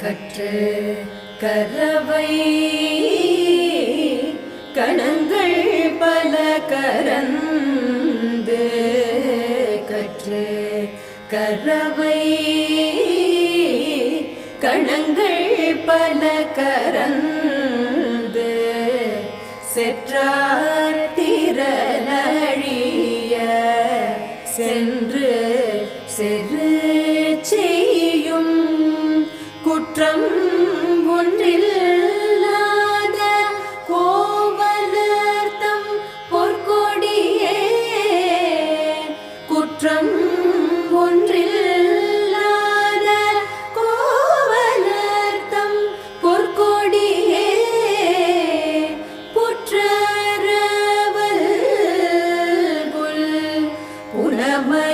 கற்று கரவை கணங்கள் பல கரந்து கற்று கரவை கணங்கள் பல கரந்து செற்றார் திரளிய சென்று சென்று தோற்றம் ஒன்றில்லாத கோவலர்த்தம் பொற்கொடியே புற்றரவல் புலமர்